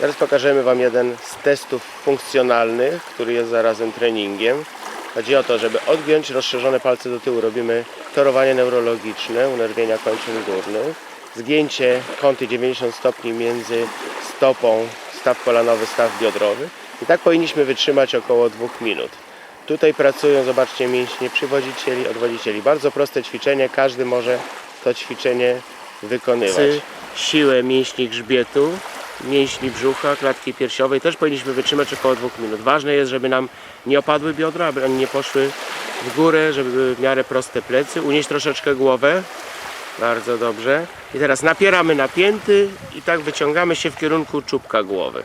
Teraz pokażemy Wam jeden z testów funkcjonalnych, który jest zarazem treningiem. Chodzi o to, żeby odgiąć rozszerzone palce do tyłu. Robimy torowanie neurologiczne, unerwienia kończyn górnych, zgięcie kąty 90 stopni między stopą, staw kolanowy, staw biodrowy. I tak powinniśmy wytrzymać około 2 minut. Tutaj pracują, zobaczcie, mięśnie przywodzicieli, odwodzicieli. Bardzo proste ćwiczenie, każdy może to ćwiczenie wykonywać. Siłę mięśni grzbietu, mięśni brzucha, klatki piersiowej też powinniśmy wytrzymać około 2 minut. Ważne jest, żeby nam nie opadły biodra, aby one nie poszły w górę, żeby były w miarę proste plecy. Unieść troszeczkę głowę. Bardzo dobrze. I teraz napieramy napięty i tak wyciągamy się w kierunku czubka głowy.